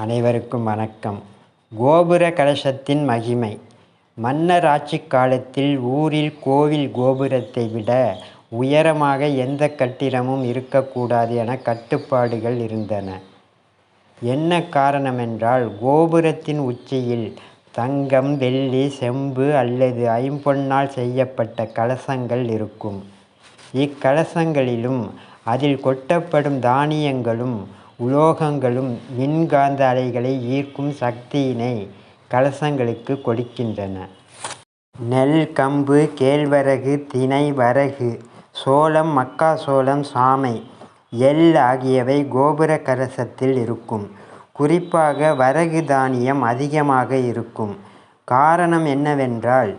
அனைவருக்கும் வணக்கம். கோபுர கலசத்தின் மகிமை. மன்னர் ஆட்சி காலத்தில் ஊரில் கோவில் கோபுரத்தை விட உயரமாக எந்த கட்டிடமும் இருக்கக்கூடாது என கட்டுப்பாடுகள் இருந்தன. என்ன காரணமென்றால் கோபுரத்தின் உச்சியில் தங்கம் வெள்ளி செம்பு அல்லது ஐம்பொன்னால் செய்யப்பட்ட கலசங்கள் இருக்கும். இக்கலசங்களிலும் அதில் கொட்டப்படும் தானியங்களும் உலோகங்களும் மின்காந்த அலைகளை ஈர்க்கும் சக்தியினை கலசங்களுக்கு கொடுக்கின்றன. நெல் கம்பு கேழ்வரகு தினை வரகு சோளம் மக்காச்சோளம் சாமை எள் ஆகியவை கோபுர கலசத்தில் இருக்கும். குறிப்பாக வரகு தானியம் அதிகமாக இருக்கும். காரணம் என்னவென்றால்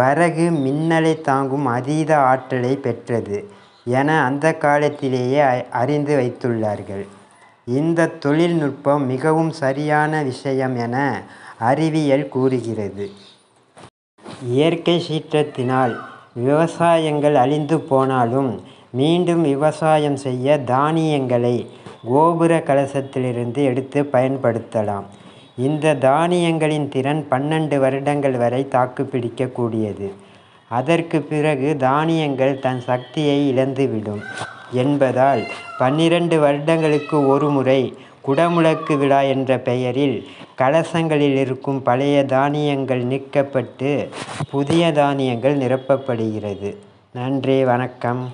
வரகு மின்னலை தாங்கும் அதீத ஆற்றலை பெற்றது என அந்த காலத்திலேயே அறிந்து வைத்துள்ளார்கள். இந்த தொழில்நுட்பம் மிகவும் சரியான விஷயம் என அறிவியல் கூறுகிறது. இயற்கை சீற்றத்தினால் விவசாயங்கள் அழிந்து போனாலும் மீண்டும் விவசாயம் செய்ய தானியங்களை கோபுர கலசத்திலிருந்து எடுத்து பயன்படுத்தலாம். இந்த தானியங்களின் திறன் பன்னெண்டு வருடங்கள் வரை தாக்குப்பிடிக்கக்கூடியது அதற்கு பிறகு தானியங்கள் தன் சக்தியை இழந்துவிடும். என்பதால் பன்னிரண்டு வருடங்களுக்கு ஒரு முறை குடமுழக்கு விழா என்ற பெயரில் கலசங்களில் இருக்கும் பழைய தானியங்கள் நீக்கப்பட்டு புதிய தானியங்கள் நிரப்பப்படுகிறது. நன்றி வணக்கம்.